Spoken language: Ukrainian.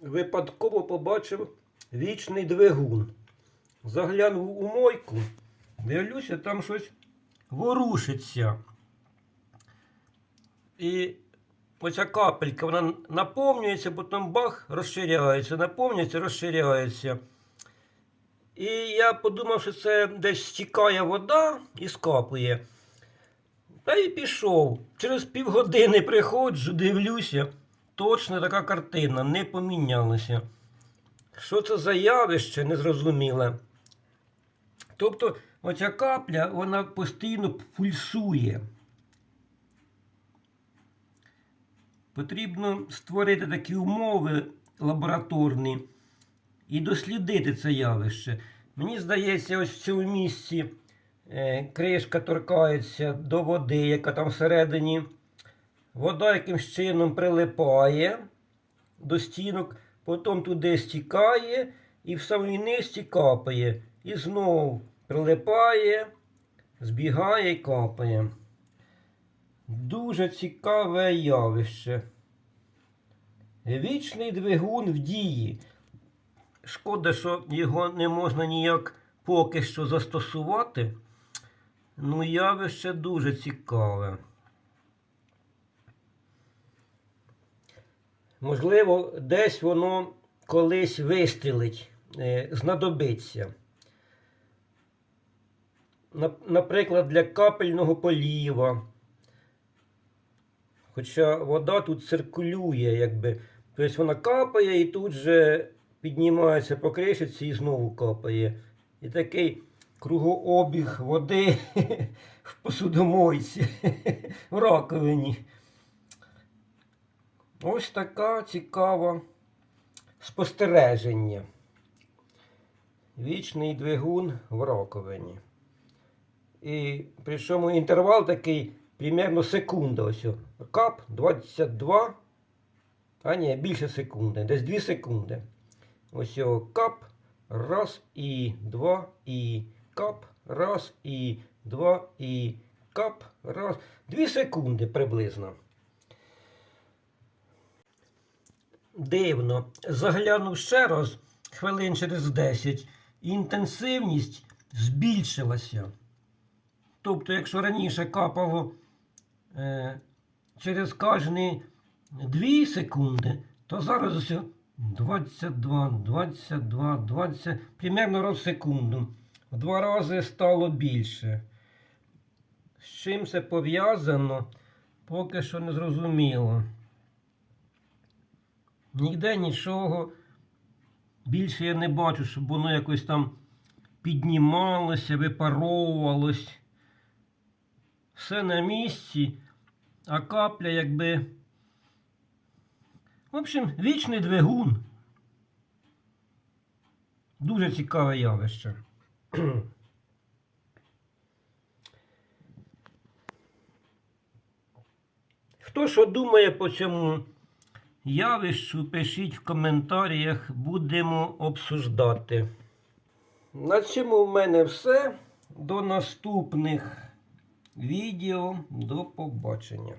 випадково побачив вічний двигун. Заглянув у мойку, дивлюся, там щось ворушиться. І оця капелька, вона наповнюється, потім бах, розширяється, наповнюється, розширяється. І я подумав, що це десь стікає вода і скапує. Та й пішов. Через півгодини приходжу, дивлюся. Точно така картина, не помінялася. Що це за явище незрозуміле? Тобто, оця капля, вона постійно пульсує. Потрібно створити такі умови лабораторні і дослідити це явище. Мені здається, ось в цьому місці кришка торкається до води, яка там всередині. Вода якимсь чином прилипає до стінок, потім туди стікає і в самий низці капає. І знову прилипає, збігає і капає. Дуже цікаве явище. Вічний двигун в дії. Шкода, що його не можна ніяк поки що застосувати. Ну, явище дуже цікаве. Можливо, десь воно колись вистрілить, е, знадобиться. Наприклад, для капельного поліва. Хоча вода тут циркулює, якби. Тобто вона капає і тут же піднімається по кришиці і знову капає. І такий кругообіг води в посудомойці, в раковині. Ось така цікава спостереження. Вічний двигун в раковині. І причому інтервал такий примерно секунда. Ось. Кап 22. А ні, більше секунди, десь 2 секунди. Ось його кап, раз і два і кап, раз і два і кап, раз. 2 секунди приблизно. Дивно, заглянув ще раз, хвилин через 10, інтенсивність збільшилася. Тобто, якщо раніше капало е, через кожні 2 секунди, то зараз ось 22, 22, 20, примерно раз в секунду. В два рази стало більше. З чим це пов'язано, поки що не зрозуміло. Ніде нічого більше я не бачу, щоб воно якось там піднімалося, випаровувалось. Все на місці, а капля якби. В общем, вічний двигун. Дуже цікаве явище. Хто що думає по цьому явищу, пишіть в коментарях, будемо обсуждати. На цьому в мене все. До наступних відео. До побачення.